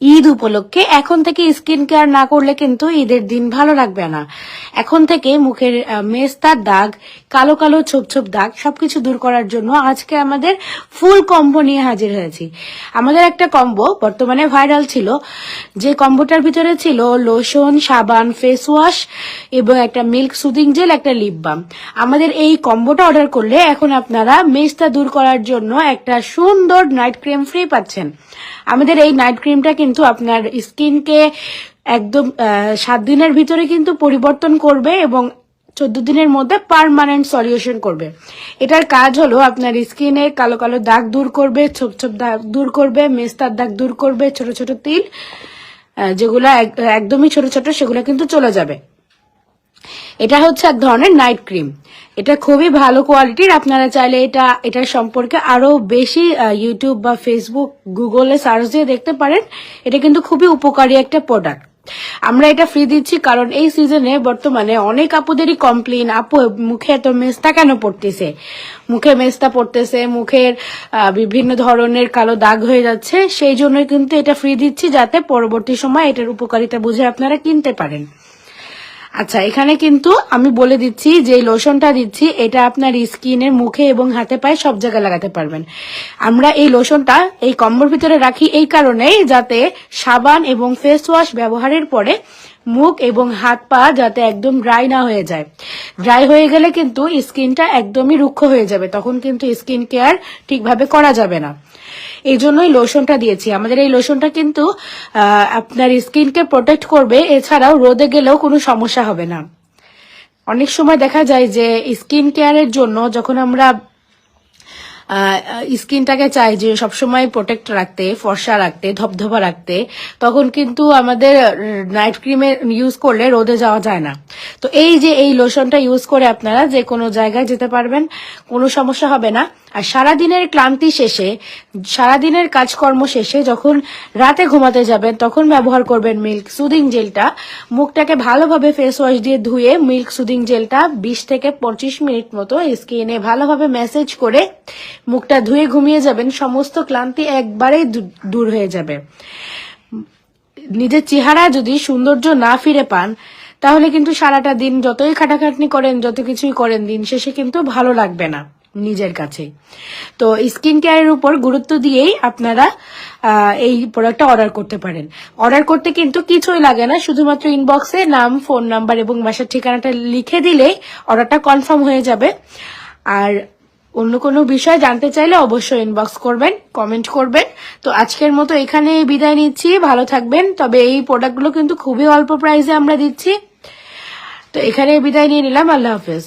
ঈদ উপলক্ষে। এখন থেকে স্কিন কেয়ার না করলে কিন্তু ঈদের দিন ভালো লাগবে না। এখন থেকে মুখের মেস্তার দাগ, কালো কালো ছোপ ছোপ দাগ সবকিছু দূর করার জন্য আজকে আমাদের ফুল কম্বো নিয়ে হাজির হয়েছি। আমাদের একটা কম্বো বর্তমানে ভাইরাল ছিল। যে কম্বোটার ভিতরে ছিল লোশন সাবান ফেস ওয়াশ এবং একটা মিল্ক সুদিং জেল একটা লিপ বাম আমাদের এই কম্বোটা অর্ডার করলে এখন আপনারা মেস্তা দূর করার জন্য একটা সুন্দর নাইট ক্রিম ফ্রি পাচ্ছেন। আমাদের এই নাইট ক্রিমটা কিন্তু আপনার স্কিনকে একদম সাত দিনের ভিতরে কিন্তু পরিবর্তন করবে এবং চোদ্দ দিনের মধ্যে পারমানেন্ট সলিউশন করবে। এটার কাজ হলো আপনার স্কিনে কালো কালো দাগ দূর করবে ছোপ ছোপ দাগ দূর করবে, মেস্তার দাগ দূর করবে, ছোট ছোট তিল যেগুলো এক- একদমই ছোট ছোট, সেগুলো কিন্তু চলে যাবে। এটা হচ্ছে এক ধরনের নাইট ক্রিম এটা খুবই ভালো কোয়ালিটির আপনারা চাইলে এটা, এটার সম্পর্কে আরও বেশি ইউটিউব বা ফেসবুক গুগলে সার্চ দিয়ে দেখতে পারেন। এটা কিন্তু খুবই উপকারী একটা প্রোডাক্ট আমরা এটা ফ্রি দিচ্ছি কারণ এই সিজনে বর্তমানে অনেক আপুদেরই কমপ্লেন আপু, মুখে এত মেস্তা কেন পড়তেছে? মুখে মেস্তা পড়তেছে, মুখের বিভিন্ন ধরনের কালো দাগ হয়ে যাচ্ছে। সেই জন্যই কিন্তু এটা ফ্রি দিচ্ছি যাতে পরবর্তী সময় এটার উপকারিতা বুঝে আপনারা কিনতে পারেন। আচ্ছা এখানে কিন্তু আমি বলে দিচ্ছি যে লোশনটা দিচ্ছি, এটা আপনার স্কিনের মুখে এবং হাতে পায়ে সব জায়গায় লাগাতে পারবেন। আমরা এই লোশনটা এই কম্বর ভিতরে রাখি এই কারণেই যাতে সাবান এবং ফেস ওয়াশ ব্যবহারের পরে মুখ এবং হাত পা যাতে একদম ড্রাই না হয়ে যায়। ড্রাই হয়ে গেলে কিন্তু স্কিনটা একদমই রুক্ষ হয়ে যাবে, তখন কিন্তু স্কিন কেয়ার ঠিকভাবে করা যাবে না। এই জন্যই লোশনটা দিয়েছি। আমাদের এই লোশনটা কিন্তু আপনার স্কিনকে প্রোটেক্ট করবে, এছাড়াও রোদে গেলেও কোনো সমস্যা হবে না। অনেক সময় দেখা যায় যে স্কিন কেয়ারের জন্য যখন আমরা স্কিনটাকে চাই যে সবসময় প্রোটেক্ট রাখতে, ফর্সা রাখতে ধবধবা রাখতে। তখন কিন্তু আমাদের নাইট ক্রিমে ইউজ করলে রোদে যাওয়া যায় না। তো এই যে এই লোশনটা ইউজ করে আপনারা যে কোনো জায়গায় যেতে পারবেন, কোনো সমস্যা হবে না। আর সারাদিনের ক্লান্তি শেষে, সারাদিনের কাজকর্ম শেষে যখন রাতে ঘুমাতে যাবেন, তখন ব্যবহার করবেন মিল্ক সুদিং জেলটা। মুখটাকে ভালোভাবে ফেস ওয়াশ দিয়ে ধুয়ে মিল্ক সুদিং জেলটা বিশ থেকে পঁচিশ মিনিট মতো স্কিনে ভালোভাবে ম্যাসেজ করে মুখটা ধুয়ে ঘুমিয়ে যাবেন, সমস্ত ক্লান্তি একবারেই দূর হয়ে যাবে। নিজের চেহারা যদি সৌন্দর্য না ফিরে পান, তাহলে কিন্তু সারাটা দিন যতই খাটাখাটনি করেন, যত কিছুই করেন, দিন শেষে কিন্তু ভালো লাগবে না। নিজের কাছে। তো স্কিন কেয়ারের উপর গুরুত্ব দিয়েই আপনারা এই প্রোডাক্টটা অর্ডার করতে পারেন। অর্ডার করতে কিন্তু কিছুই লাগে না, শুধুমাত্র ইনবক্সে নাম ফোন নাম্বার এবং বাসার ঠিকানাটা লিখে দিলেই অর্ডারটা কনফার্ম হয়ে যাবে। আর অন্য কোনো বিষয় জানতে চাইলে অবশ্যই ইনবক্স করবেন কমেন্ট করবেন। তো আজকের মতো এখানে বিদায় নিচ্ছি, ভালো থাকবেন। তবে এই প্রোডাক্টগুলো কিন্তু খুবই অল্প প্রাইসে আমরা দিচ্ছি। তো এখানে বিদায় নিয়ে নিলাম, আল্লাহ হাফেজ।